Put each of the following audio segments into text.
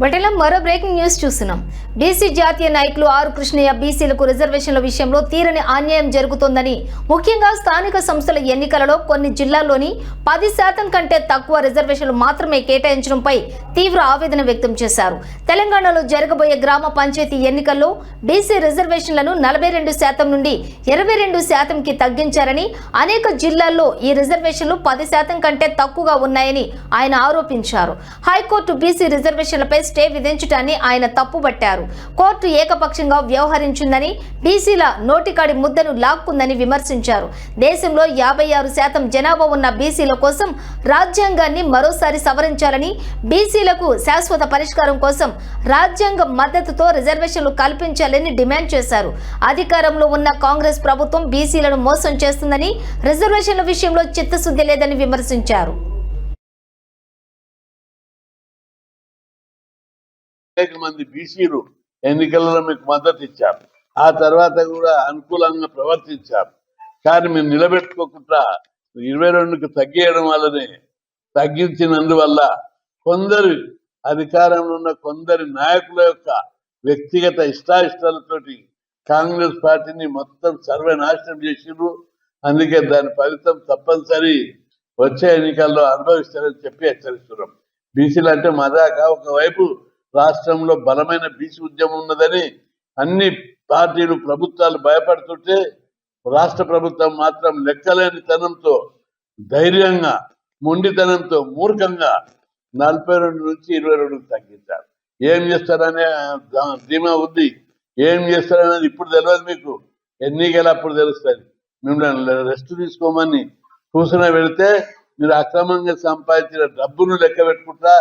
బటిలో మరో breaking news చూస్తున్నాం. BC జాతీయ నాయకులు ఆరు కృష్ణయ్య బీసీలకు రిజర్వేషన్ల విషయంలో తీరని అన్యాయం జరుగుతోందని ముఖ్యంగా స్థానిక సంస్థల ఎన్నికలలో కొన్ని జిల్లాల్లోని పది శాతం కంటే తక్కువ రిజర్వేషన్లు మాత్రమే కేటాయించడంపై తీవ్ర ఆవేదన వ్యక్తం చేశారు. తెలంగాణలో జరగబోయే గ్రామ పంచాయతీ ఎన్నికల్లో బీసీ రిజర్వేషన్లను నలభై రెండు శాతం నుండి ఇరవై రెండు శాతంకి తగ్గించారని అనేక జిల్లాల్లో ఈ రిజర్వేషన్లు పది శాతం కంటే తక్కువగా ఉన్నాయని ఆయన ఆరోపించారు. హైకోర్టు బీసీ రిజర్వేషన్లపై స్టే విధించటాన్ని ఆయన తప్పుబట్టారు. కోర్టు ఏకపక్షంగా వ్యవహరించిందని బీసీల నోటికాడి ముద్దను లాక్కుందని విమర్శించారు. దేశంలో యాభై ఆరు శాతం జనాభా ఉన్న బీసీల కోసం రాజ్యాంగాన్ని మరోసారి సవరించాలని బీసీలకు శాశ్వత పరిష్కారం కోసం రాజ్యాంగ మద్దతుతో రిజర్వేషన్లు కల్పించాలని డిమాండ్ చేశారు. అధికారంలో ఉన్న కాంగ్రెస్ ప్రభుత్వం బీసీలను మోసం చేస్తుందని రిజర్వేషన్ల విషయంలో చిత్తశుద్ధి లేదని విమర్శించారు. అనేక మంది బీసీలు ఎన్నికలలో మీకు మద్దతు ఇచ్చారు. ఆ తర్వాత కూడా అనుకూలంగా ప్రవర్తించారు. కానీ మీరు నిలబెట్టుకోకుండా ఇరవై రెండుకు తగ్గేయడం వల్లనే తగ్గించినందువల్ల కొందరు అధికారంలో ఉన్న కొందరి నాయకుల యొక్క వ్యక్తిగత ఇష్టాయిష్టాలతోటి కాంగ్రెస్ పార్టీని మొత్తం సర్వనాశనం చేసిండ్రు. అందుకే దాని ఫలితం తప్పనిసరి వచ్చే ఎన్నికల్లో అనుభవిస్తారని చెప్పి హెచ్చరిస్తున్నాం. బీసీలు అంటే మదాక ఒకవైపు రాష్ట్రంలో బలమైన బీసీ ఉద్యమం ఉన్నదని అన్ని పార్టీలు ప్రభుత్వాలు భయపడుతుంటే రాష్ట్ర ప్రభుత్వం మాత్రం లెక్కలేని తనంతో ధైర్యంగా మొండితనంతో మూర్ఖంగా నలభై రెండు నుంచి ఇరవై రెండుకు తగ్గించారు. ఏం చేస్తారనే ధీమా ఉంది. ఏం చేస్తారనేది ఇప్పుడు తెలియదు మీకు. ఎన్నికలు అప్పుడు తెలుస్తుంది మిమ్మల్ని రెస్ట్ తీసుకోమని కూర్చుని వెళితే మీరు అక్రమంగా సంపాదించిన డబ్బును లెక్క పెట్టుకుంటా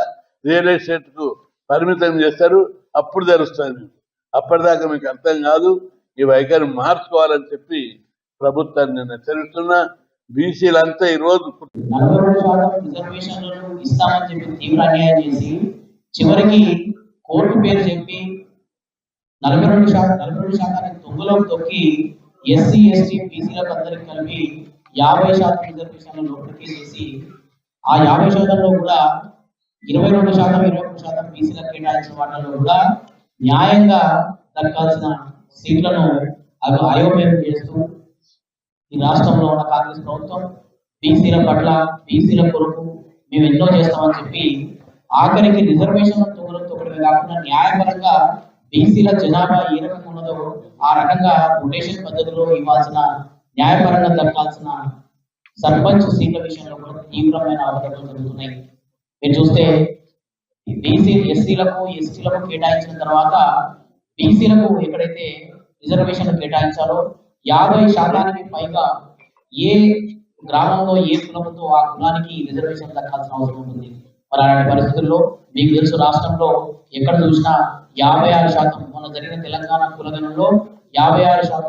రియల్ ఎస్టేట్కు పరిమితం చేస్తారు అప్పుడు తెలుస్తుంది. మీకు అప్పటిదాకా మీకు అర్థం కాదు ఈ వైఖరి మార్చుకోవాలని చెప్పి ప్రభుత్వాన్ని నేను హెచ్చరిస్తున్నా. బీసీలంతా ఈ రోజు ఇస్తామని చెప్పి తీవ్ర అన్యాయం చేసి చివరికి కోర్టు పేరు చెప్పి నలభై రెండు శాతం నలభై రెండు శాతానికి తొంగలో తొక్కి ఎస్సీ ఎస్టీ బీసీలకు అందరికి కలిపి యాభై శాతం రిజర్వేషన్లు లోపలికి చేసి ఆ యాభై శాతంలో కూడా ఇరవై రెండు శాతం ఇరవై మూడు శాతం బీసీలకు కేటాయించిన వాటిలో కూడా న్యాయంగా దక్కాల్సిన సీట్లను అవి అయోమయం చేస్తూ ఈ రాష్ట్రంలో ఉన్న కాంగ్రెస్ ప్రభుత్వం బీసీల పట్ల బీసీల కొరకు మేము ఎన్నో చేస్తామని చెప్పి ఆఖరికి రిజర్వేషన్ తొగడం కాకుండా న్యాయపరంగా బీసీల జనాభా ఏ రకంగా ఉన్నదో ఆ రకంగా రొటేషన్ పద్ధతిలో ఇవ్వాల్సిన న్యాయపరంగా దక్కాల్సిన సర్పంచ్ సీట్ల విషయంలో కూడా తీవ్రమైన అవగాహన జరుగుతున్నాయి. మీరు చూస్తే బీసీ ఎస్సీలకు ఎస్టీలకు కేటాయించిన తర్వాత బీసీలకు ఎక్కడైతే రిజర్వేషన్ కేటాయించాలో యాభై శాతానికి పైగా ఏ గ్రామంలో ఏ కులంతో ఆ కులానికి రిజర్వేషన్ దక్కాల్సిన అవసరం ఉంటుంది. మరి అలాంటి పరిస్థితుల్లో మీకు తెలుసు రాష్ట్రంలో ఎక్కడ చూసినా యాభై ఆరు శాతం మొన్న జరిగిన తెలంగాణ కులగణంలో యాభై ఆరు శాతం